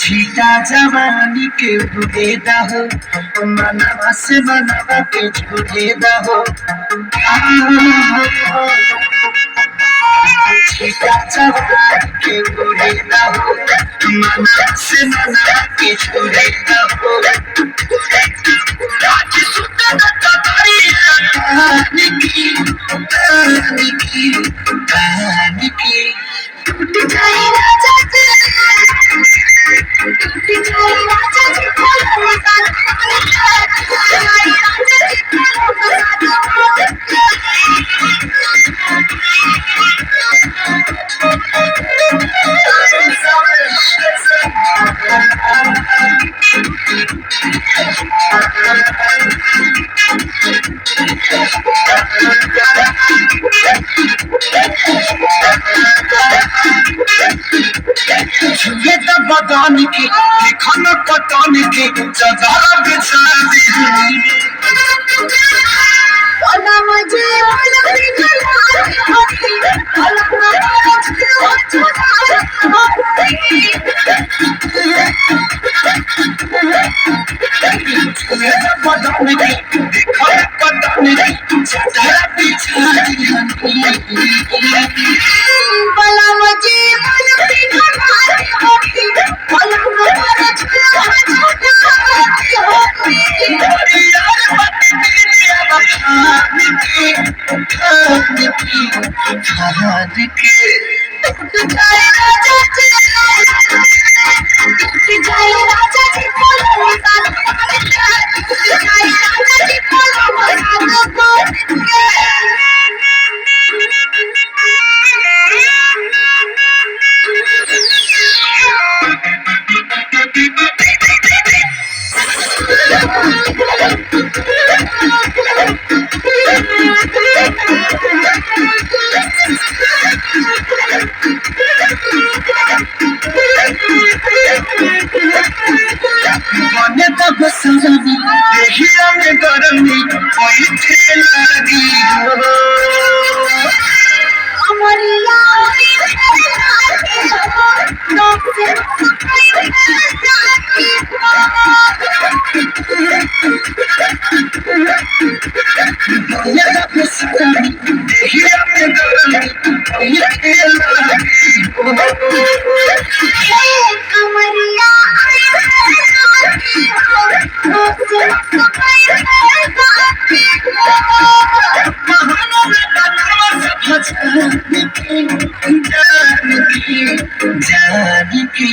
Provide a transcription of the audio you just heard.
ছিটা জবানিকে ভুগে দাহ মানাবাসে মানাবাকে ঝুগে দাহ ছিটা জবানিকে पतानी की ठिकाना पतानी की जगह बिछा दी मुझे হারকে আজ গরমে হয়েছে লাগি Yeah. জানি কে?